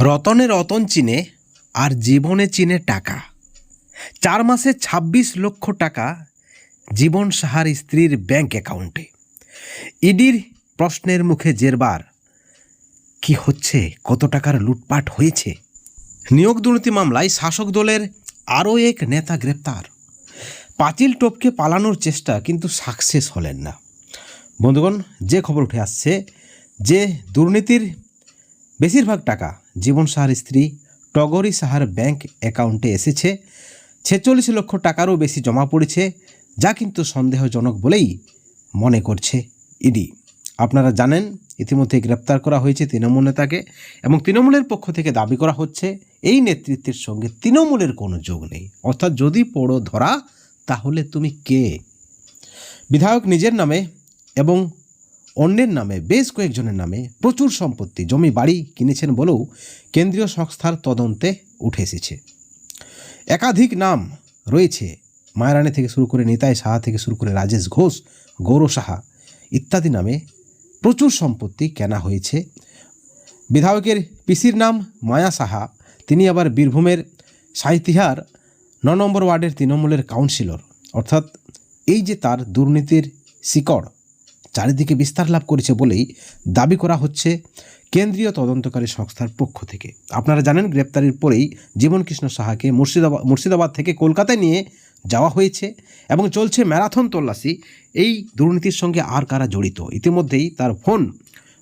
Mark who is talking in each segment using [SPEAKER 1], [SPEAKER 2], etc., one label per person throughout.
[SPEAKER 1] রতনে রতন চিনে, আর জীবনে চিনে টাকা। চার মাসে ২৬ লক্ষ টাকা জীবন সাহার স্ত্রীর ব্যাংক অ্যাকাউন্টে। ইডির প্রশ্নের মুখে জেরবার, কি হচ্ছে? কত টাকার লুটপাট হয়েছে? নিয়োগ দুর্নীতি মামলায় শাসক দলের আরও এক নেতা গ্রেপ্তার। পাঁচিল টপকে পালানোর চেষ্টা কিন্তু সাকসেস হলেন না। বন্ধুগণ, যে খবর উঠে আসছে যে দুর্নীতির বেশিরভাগ টাকা জীবন সাহার স্ত্রী টগরী সাহার ব্যাংক অ্যাকাউন্টে এসেছে। ছেচল্লিশ লক্ষ টাকারও বেশি জমা পড়েছে, যা কিন্তু সন্দেহজনক বলেই মনে করছে ইডি। আপনারা জানেন, ইতিমধ্যে গ্রেপ্তার করা হয়েছে তৃণমূল নেতাকে এবং তৃণমূলের পক্ষ থেকে দাবি করা হচ্ছে, এই নেতৃত্বের সঙ্গে তৃণমূলের কোনো যোগ নেই। অর্থাৎ যদি পড়ো ধরা, তাহলে তুমি কে? বিধায়ক নিজের নামে এবং অন্যের নামে, বেশ কয়েকজনের নামে প্রচুর সম্পত্তি, জমি, বাড়ি কিনেছেন বলেও কেন্দ্রীয় সংস্থার তদন্তে উঠে এসেছে। একাধিক নাম রয়েছে। মায়ারানী থেকে শুরু করে নিতাই সাহা থেকে শুরু করে রাজেশ ঘোষ, গৌর সাহা ইত্যাদি নামে প্রচুর সম্পত্তি কেনা হয়েছে। বিধায়কের পিসির নাম মায়া সাহা, তিনি আবার বীরভূমের সাঁইতিহার ন নম্বর ওয়ার্ডের তৃণমূলের কাউন্সিলর। অর্থাৎ এই যে তার দুর্নীতির শিকড় চারিদিকে বিস্তার লাভ করেছে বলেই দাবি করা হচ্ছে কেন্দ্রীয় তদন্তকারী সংস্থার পক্ষ থেকে। আপনারা জানেন, গ্রেপ্তারির পরেই জীবনকৃষ্ণ সাহাকে মুর্শিদাবাদ মুর্শিদাবাদ থেকে কলকাতায় নিয়ে যাওয়া হয়েছে এবং চলছে ম্যারাথন তল্লাশি। এই দুর্নীতির সঙ্গে আর কারা জড়িত? ইতিমধ্যেই তার ফোন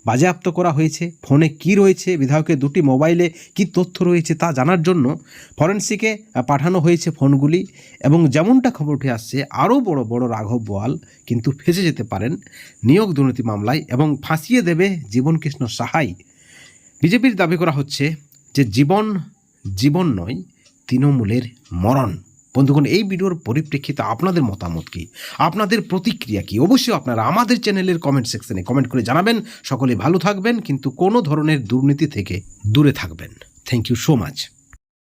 [SPEAKER 1] বাজেয়াপ্ত করা হয়েছে। ফোনে কি রয়েছে? বিধায়কের দুটি মোবাইলে কি তথ্য রয়েছে তা জানার জন্য ফরেন্সিকে পাঠানো হয়েছে ফোনগুলি এবং যেমনটা খবর উঠে আসছে, আরও বড় বড় রাঘব বোয়াল কিন্তু ফেঁসে যেতে পারেন নিয়োগ দুর্নীতি মামলায় এবং ফাঁসিয়ে দেবে জীবনকৃষ্ণ সাহাই। বিজেপির দাবি করা হচ্ছে যে জীবন জীবন নয়, তৃণমূলের মরণ। বন্ধুগণ, এই ভিডিওর পরিপ্রেক্ষিতে আপনাদের মতামত কি? আপনাদের প্রতিক্রিয়া কি? অবশ্যই আপনারা আমাদের চ্যানেলের কমেন্ট সেকশনে কমেন্ট করে জানাবেন। সকলে ভালো থাকবেন, কিন্তু কোনো ধরনের দুর্নীতি থেকে দূরে থাকবেন। Thank you so much